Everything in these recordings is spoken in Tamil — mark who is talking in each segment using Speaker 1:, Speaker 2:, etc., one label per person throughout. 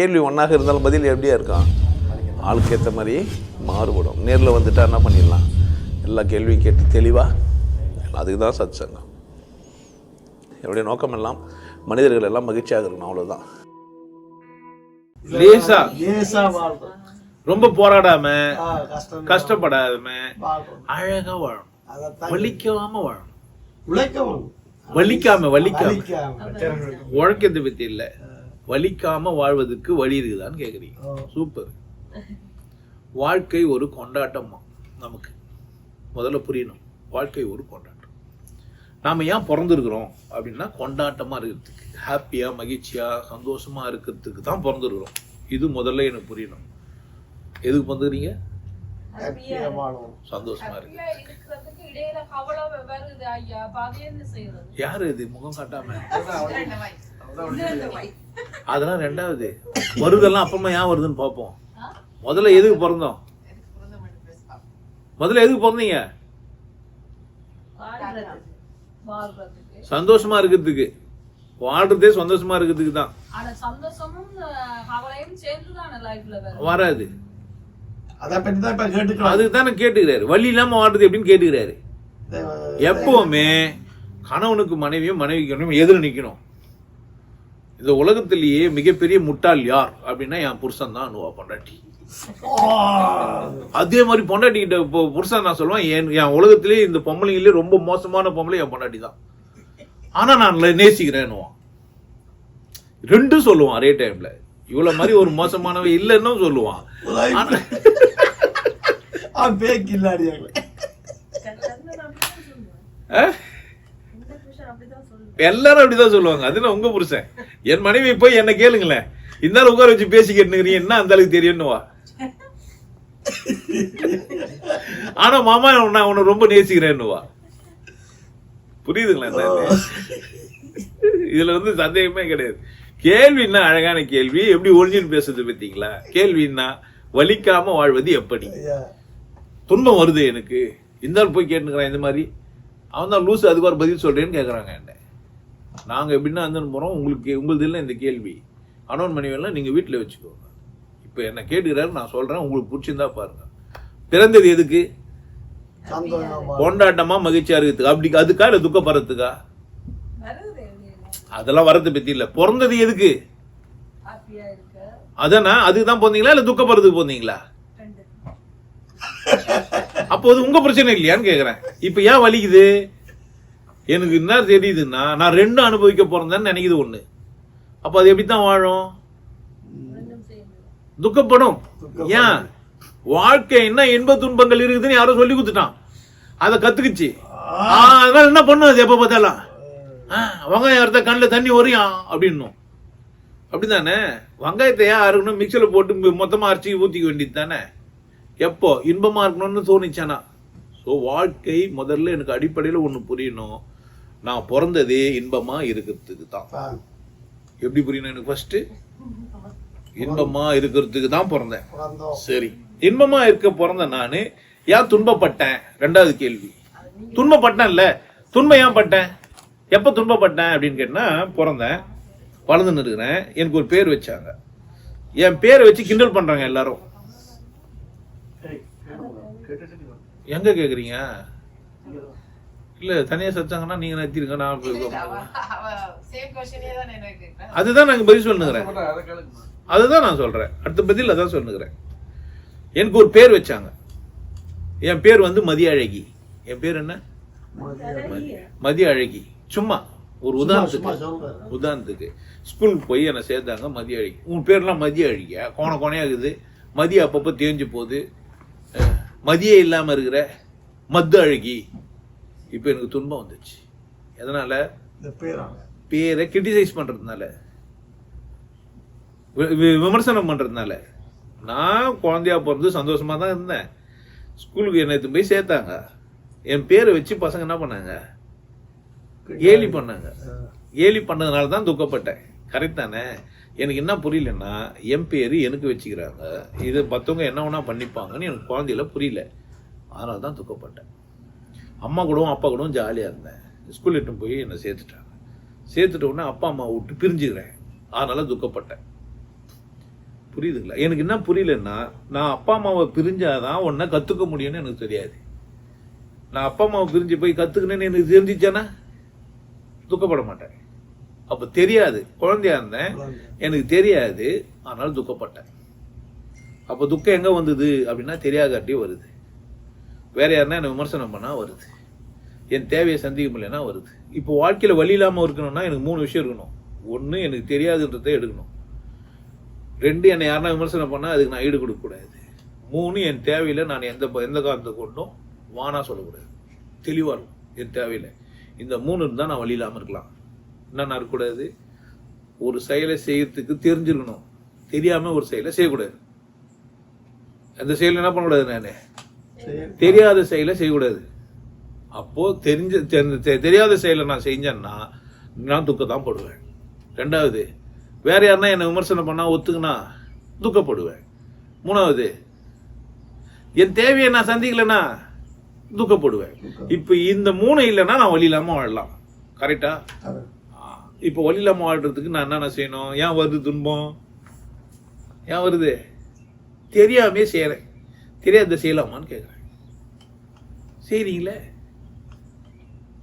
Speaker 1: கேள்வி ஒன்றாக இருந்தாலும் பதில் எப்படியா இருக்கும்? ஆளுக்கு ஏற்ற மாதிரி மாறுபடும். நேரில் வந்துட்டா என்ன பண்ணிடலாம்? எல்லா கேள்வியும் கேட்டு தெளிவாக அதுக்கு தான் சத் சங்கம் என்னுடைய நோக்கம் எல்லாம் மனிதர்கள் எல்லாம் மகிழ்ச்சியாக இருக்கணும் அவ்வளோதான்
Speaker 2: லேசா.
Speaker 3: லேசா
Speaker 2: ரொம்ப போராடாம கஷ்டப்படாம
Speaker 3: வாழ்றோம்.
Speaker 2: அழகா
Speaker 3: அதைத்தான்
Speaker 2: வலிக்காம வலிக்காம வலிக்காம.
Speaker 3: வலிக்காம.
Speaker 2: உழைக்கிறது பத்தி இல்ல. வலிக்காம வாழ்வதற்கு வழி இருக்குதான்னு கேக்குறீங்க.
Speaker 3: ஓ.
Speaker 2: சூப்பர் வாழ்க்கை ஒரு கொண்டாட்டமா நமக்கு. முதல்ல புரியணும். வாழ்க்கை ஒரு கொண்டாட்டம். நாம ஏன் பிறந்திருக்கிறோம் அப்படின்னா கொண்டாட்டமா இருக்கிறதுக்கு ஹாப்பியா மகிழ்ச்சியா சந்தோஷமா இருக்கிறதுக்கு தான் பிறந்திருக்கிறோம். இது முதல்ல எனக்கு புரியணும். எதுக்கு
Speaker 3: வாழுவோம்.
Speaker 2: சந்தோஷமா இருக்கு யாரு இது? முகம் காட்டாம. அதெல்லாம் ரெண்டாவது. வருதெல்லாம் அப்புறமா ஏன் வருதுன்னு பார்ப்போம். முதல்ல எதுக்கு பிறந்தோம்? முதல்ல எதுக்கு பிறந்தீங்க. சந்தோஷமா இருக்கிறதுக்கு. வாழ்றதே சந்தோஷமா இருக்கிறதுக்கு தான்.
Speaker 4: ஆனா சந்தோஷமும் அஹ், கவலையும் சேர்ந்துதானே லைஃப்ல வரும்
Speaker 2: வராது. அதுக்கு தானே கேட்டுக்கிறாரு. வழி இல்லாம வாழ்றது எப்படின்னு கேட்டுக்கிறாரு. எப்பவுமே கணவனுக்கு மனைவியும் மனைவிக்கு கணவனும் எதிர நிக்கணும். இந்த உலகத்திலேயே மிகப்பெரிய முட்டாள் யார்? அப்படின்னா என் புருஷன் தான் அனுவா பொண்டாட்டி. அதே மாதிரி பொண்டாட்டி கிட்ட இப்போ புருஷன் நான் சொல்லுவேன் என் என் உலகத்திலேயே இந்த பொம்பளைங்களே ரொம்ப மோசமான பொம்பளை என் பொண்டாட்டி தான். ஆனா நான் நேசிக்கிறேன்னுவான் ரெண்டும் சொல்லுவான் ஒரே டைம்ல இவ்வளவு மாதிரி ஒரு மோசமானவ இல்லைன்னு சொல்லுவான்? எல்லாரும் அப்படிதான் சொல்லுவாங்க. அது நான் உங்க புருஷன்? என் மனைவி போய் என்ன கேளுங்களேன். இந்த உட்கார வச்சு பேசிக்கிட்டு என்ன அந்த அளவுக்கு தெரியும்னுவா ஆனா மாமா நான் உன்னை ரொம்ப நேசிக்கிறேன்னுவா புரியுதுங்களா? இதுல வந்து சந்தேகமே கிடையாது. கேள்வின்னா அழகான கேள்வி எப்படி ஒளிஞ்சுன்னு பேசுறது பார்த்தீங்களா? கேள்வின்னா வலிக்காம வாழ்வது எப்படி? துன்பம் வருது எனக்கு. இந்த ஆள் போய் கேட்டுக்கிறான் இந்த மாதிரி. அவன் தான் லூசு அதுக்கு ஒரு பதில் சொல்றேன்னு கேட்குறாங்க என்ன? நாங்கள் எப்படின்னா வந்து போகிறோம் உங்களுக்கு உங்களுது இல்லை இந்த கேள்வி. கணவன் மனைவியெல்லாம் நீங்கள் வீட்டில் வச்சுக்கோங்க. இப்போ என்ன கேட்டுக்கிறாரு நான் சொல்கிறேன் உங்களுக்கு பிடிச்சிருந்தா பாருங்க. பிறந்தது எதுக்கு?
Speaker 3: சந்தோஷமா.
Speaker 2: கொண்டாட்டமா மகிழ்ச்சியா இருக்குது அப்படி அதுக்கா இல்லை துக்கப்படுறதுக்கா. அதெல்லாம் வரதை பற்றி இல்லை. பிறந்தது எதுக்கு?
Speaker 4: ஹாப்பியா இருக்க.
Speaker 2: அதானா? அதுக்கு தான் போந்தீங்களா இல்லை துக்கப்படுறதுக்கு போந்தீங்களா
Speaker 4: ரெண்டு.
Speaker 2: அப்போ அது உங்க பிரச்சனை இல்லையான்னு கேக்குறேன். இப்ப ஏன் வலிக்குது? எனக்கு என்ன தெரியுதுன்னா நான் ரெண்டும் அனுபவிக்க போறேன்னு நினைக்குது ஒண்ணு. அப்ப அது எப்படித்தான் வாழும்?
Speaker 4: ரெண்டும் சேர்ந்து
Speaker 2: துக்கப்படும். ஏன்? வாழ்க்கை என்ன இன்ப துன்பங்கள் இருக்குதுன்னு யாரோ சொல்லி கொடுத்துட்டான். அதை கத்துக்குச்சு. அதனால என்ன பண்ணும் அது எப்ப பார்த்தாலும்? அறுத்த கண்ணில் தண்ணி வரையும் அப்படின்னும். அப்படிதானே வெங்காயத்தை ஏன் அறுக்கணும்? மிக்சியில் போட்டு மொத்தமாக அரைச்சி ஊற்றிக்க வேண்டியது தானே எப்போ? இன்பமாக இருக்கணும்னு தோணுச்சானா? ஸோ வாழ்க்கை முதல்ல எனக்கு அடிப்படையில் ஒன்று புரியணும். நான் பிறந்ததே இன்பமாக இருக்கிறதுக்கு தான் எப்படி புரியணும் எனக்கு ஃபர்ஸ்ட் இன்பமா இருக்கிறதுக்கு தான் பிறந்தேன்.
Speaker 3: பிறந்தோம்.
Speaker 2: சரி. இன்பமா இருக்க பிறந்த நானு ஏன் துன்பப்பட்டேன்? ரெண்டாவது கேள்வி. துன்பப்பட்டேன்ல. துன்பம் ஏன் பட்டேன்? எப்ப துன்பப்பட்டேன் அப்படின்னு கேட்டா பிறந்தேன் வளர்ந்துன்னு இருக்கிறேன் எனக்கு ஒரு பேர் வச்சாங்க. என் பேரை வச்சு கிண்டல் பண்றாங்க எல்லாரும். எங்க கேக்குறீங்க? இல்ல தனியா சச்சாங்கன்னா நீங்க நிறுத்திருங்க நான் அதுதான் நாங்க பதில் சொல்லுங்கிறேன். அதுதான் நான் சொல்றேன். அடுத்த பதில் அதான் சொல்லுகிறேன் எனக்கு ஒரு பேர் வச்சாங்க. என் பேர் வந்து மதிய அழகி. என் பேர் என்ன? மதிய அழகி. சும்மா ஒரு உதாரணத்துக்கு. உதாரணத்துக்கு. ஸ்கூலுக்கு போய் என்னை சேர்த்தாங்க மதிய அழகி. உன் பேர்லாம் மதிய அழகியா? கோண கோணையா இருக்குது. மதியம் அப்பப்போ தேஞ்சு போகுது. மதியே இல்லாம இருக்கிற மத்து அழகி. இப்போ எனக்கு துன்பம் வந்துச்சு. எதனால? பேரை கிரிட்டிசைஸ் வி- விமர்சனம் பண்றதுனால. நான் குழந்தையா பிறந்து சந்தோஷமா தான் இருந்தேன். ஸ்கூலுக்கு என்னை போய் சேர்த்தாங்க. என் பேரை வச்சு பசங்க என்ன பண்ணாங்க? கேலி பண்ணாங்க. கேலி பண்ணதுனால தான் துக்கப்பட்டேன். கரெக்ட் தானே? எனக்கு என்ன புரியலன்னா என் பேர் எனக்கு வச்சுக்கிறாங்க. இது மற்றவங்க என்ன வேணா பண்ணிப்பாங்கன்னு எனக்கு குழந்தையில புரியல. அதனால தான் துக்கப்பட்டேன். அம்மா கூடவும் அப்பா கூடவும் ஜாலியாக இருந்தேன். ஸ்கூல் இட்டு போய் என்னை சேர்த்துட்டாங்க. சேர்த்துட்ட உடனே அப்பா அம்மா விட்டு பிரிஞ்சுக்கிறேன். அதனால துக்கப்பட்டேன். புரியுதுங்களா? எனக்கு என்ன புரியலன்னா நான் அப்பா அம்மாவை பிரிஞ்சாதான் உன்னை கத்துக்க முடியும்னு எனக்கு தெரியாது. நான் அப்பா அம்மாவை பிரிஞ்சு போய் கத்துக்கணும்னு எனக்கு தெரிஞ்சிச்சேன்னா துக்கப்பட மாட்டேன். அப்ப தெரியாது. குழந்தையா இருந்தேன். எனக்கு தெரியாது. ஆனால் துக்கப்பட்டேன். அப்ப துக்கம் எங்க வந்தது? அப்படின்னா தெரியாதாட்டி வருது. வேறு யாருன்னா என்னை விமர்சனம் பண்ணால் வருது. என் தேவையை சந்திக்க முடியலன்னா வருது. இப்போ வாழ்க்கையில் வழி இல்லாமல் இருக்கணும்னா எனக்கு மூணு விஷயம் இருக்கணும். ஒன்று எனக்கு தெரியாதுன்றதை எடுக்கணும். ரெண்டு என்னை யாருனா விமர்சனம் பண்ணால் அதுக்கு நான் ஈடு கொடுக்கக்கூடாது. மூணு என் தேவையில் நான் எந்த எந்த காரணத்தை கொண்டும் வானா சொல்லக்கூடாது. தெளிவாக இருக்கும் என் தேவையில். இந்த மூணு இருந்தால் நான் வழி இல்லாமல் இருக்கலாம். என்னென்ன இருக்கக்கூடாது ஒரு செயலை செய்யறதுக்கு தெரிஞ்சிருக்கணும். தெரியாமல் ஒரு செயலை செய்யக்கூடாது. அந்த செயல் என்ன பண்ணக்கூடாது நான்? தெரியாத செயலை செய்யக்கூடாது. அப்போ தெரிஞ்ச தெரியாத செயலை நான் செஞ்சேன்னா நான் துக்கம் படுவேன். ரெண்டாவது வேற யாருன்னா என்னை விமர்சனம் பண்ணா ஒத்துக்குனா துக்கப்படுவேன். மூணாவது என் தேவையை நான் சந்திக்கலைன்னா துக்கப்படுவேன். இப்போ இந்த மூணு இல்லைன்னா நான் வழி இல்லாம வாழலாம். கரெக்டா இப்போ வழி இல்லாம வாழ்றதுக்கு நான் என்னென்ன செய்யணும்? ஏன் வருது துன்பம்? ஏன் வருது? தெரியாமே செய்யறேன். தெரியாத செய்யலாமான்னு கேட்குறேன் செய்றீங்களே?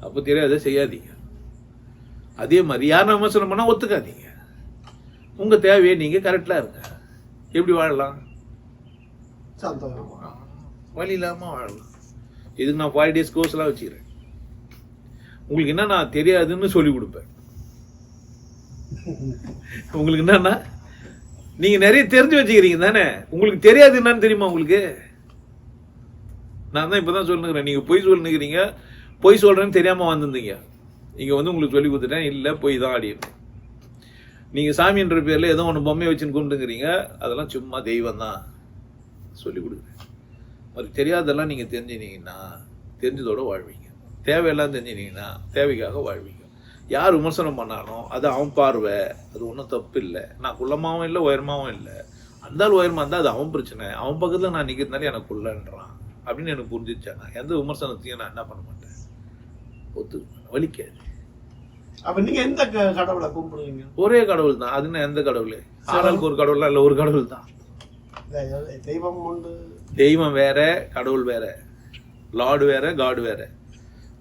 Speaker 2: அப்போ தெரியாத செய்யாதீங்க. அதே மாதிரி யாரும் விமர்சனம் பண்ணா ஒத்துக்காதீங்க. உங்க தேவையை நீங்க கரெக்டா இருங்க. எப்படி வாழலாம்?
Speaker 3: சந்தோஷமா.
Speaker 2: வழி இல்லாம வாழலாம். இதுக்கு நான் ஃபைவ் டேஸ் கோர்ஸ்லாம் வச்சுக்கிறேன். உங்களுக்கு என்ன நான் தெரியாதுன்னு சொல்லி கொடுப்பேன். உங்களுக்கு என்னன்னா நீங்க நிறைய தெரிஞ்சு வச்சுக்கிறீங்க தானே? உங்களுக்கு தெரியாது என்னன்னு தெரியுமா உங்களுக்கு? நான் தான் இப்பதான் சொல்லுங்கிறேன் நீங்க பொய் சொல்லுங்கிறீங்க பொய் சொல்றேன்னு தெரியாம வந்திருந்தீங்க. இங்க வந்து உங்களுக்கு சொல்லி கொடுத்துட்டேன். இல்ல பொய் தான் அப்படின்னு. நீங்க சாமின்ற பேர்ல ஏதோ ஒன்று பொம்மையை வச்சுன்னு கும்பிட்டுங்கிறீங்க. அதெல்லாம் சும்மா தெய்வம் தான். சொல்லி கொடுக்குறேன். அது தெரியாதெல்லாம் நீங்கள் தெரிஞ்சுனீங்கன்னா தெரிஞ்சதோட வாழ்வீங்க. தேவையெல்லாம் தெரிஞ்சுனீங்கன்னா தேவைக்காக வாழ்வீங்க. யார் விமர்சனம் பண்ணாலும் அது அவன் பார்வை. அது ஒன்றும் தப்பு இல்லை. நான் குள்ளமாவும் இல்லை உயரமாவும் இல்லை. அந்த ஆள் உயரமா இருந்தால் அது அவன் பிரச்சனை. அவன் பக்கத்தில் நான் நிற்கிறதுனால எனக்கு குள்ளன்றான் அப்படின்னு எனக்கு புரிஞ்சிச்சேன் நான் எந்த விமர்சனத்தையும் நான் என்ன பண்ண மாட்டேன். ஒத்து வலிக்காது.
Speaker 3: அப்ப நீங்க எந்த கடவுளை கும்பிடுவீங்க?
Speaker 2: ஒரே கடவுள் தான். அதுன்னு எந்த கடவுள்? ஆளுக்கு ஒரு கடவுள்லாம் இல்லை ஒரு கடவுள் தான்?
Speaker 3: தெய்வம் உண்டு.
Speaker 2: தெய்வம் வேற கடவுள் வேற. லார்டு வேற காடு வேற.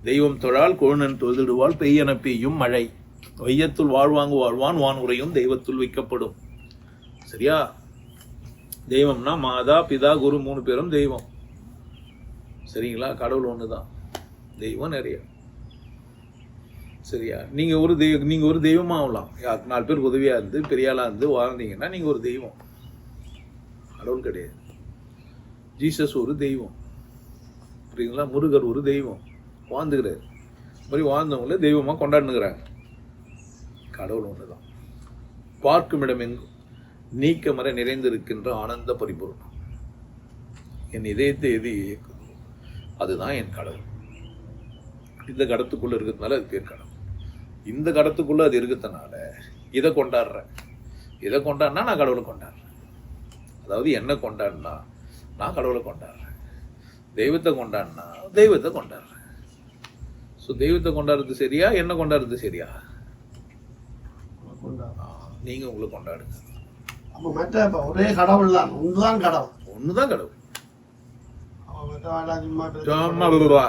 Speaker 2: தெய்வம் தொழால் கோழனன் தொழுதிடுவாள் பெய்யன பெய்யும் மழை. வையத்துள் வாழ்வாங்கு வாழ்வான் வான் உரையும் தெய்வத்துள் வைக்கப்படும். சரியா? தெய்வம்னா மாதா பிதா குரு மூணு பேரும் தெய்வம். சரிங்களா? கடவுள் ஒன்று தான் தெய்வம் நிறைய. சரியா? நீங்கள் ஒரு தெய்வ நீங்கள் ஒரு தெய்வமாக ஆகலாம். யாருக்கு நாலு பேர் உதவியாக இருந்து பெரியாளாக இருந்து வாழ்ந்தீங்கன்னா நீங்கள் ஒரு தெய்வம். கடவுள் கிடையாது. ஜீசஸ் ஒரு தெய்வம். புரியுங்களா முருகர் ஒரு தெய்வம். வாழ்ந்துக்கிறார் இது மாதிரி வாழ்ந்தவங்கள தெய்வமாக கொண்டாடுனுங்கிறாங்க கடவுள் ஒன்று தான் பார்க்கும் இடம் எங்கும் நீக்கமர நிறைந்திருக்கின்ற ஆனந்த பரிபூர்ணம். என் இதயத்தை எது இயக்குதோ அதுதான் என் கடவுள். இந்த கடத்துக்குள்ளே இருக்கிறதுனால அது பேர் கடவுள். இந்த கடத்துக்குள்ளே அது இருக்கிறதுனால இதை கொண்டாடுறேன். இதை கொண்டாடினா நான் கடவுளை கொண்டாடுறேன். அதாவது என்ன கொண்டாடினா நான் கடவுளை கொண்டாடுறேன். தெய்வத்தை கொண்டாடினா தெய்வத்தை கொண்டாடுறேன். ஸோ தெய்வத்தை கொண்டாடுறது சரியா? என்ன கொண்டாடுறது சரியா? நீங்க உங்களை கொண்டாடுங்க.
Speaker 3: அப்ப மற்ற இப்ப ஒரே கடவுள் தான். ஒன்றுதான் கடவுள்.
Speaker 2: ஒண்ணுதான் கடவுள்.
Speaker 3: சும்மா.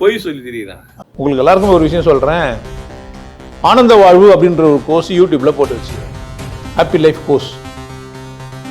Speaker 2: பொய் சொல்லி தெரியுதான்
Speaker 5: உங்களுக்கு எல்லாருக்கும் ஒரு விஷயம் சொல்கிறேன் ஆனந்த வாழ்வு அப்படின்ற ஒரு கோர்ஸ் யூடியூப்பில் போட்டு வச்சு ஹாப்பி லைஃப் கோர்ஸ்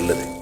Speaker 1: நல்லது.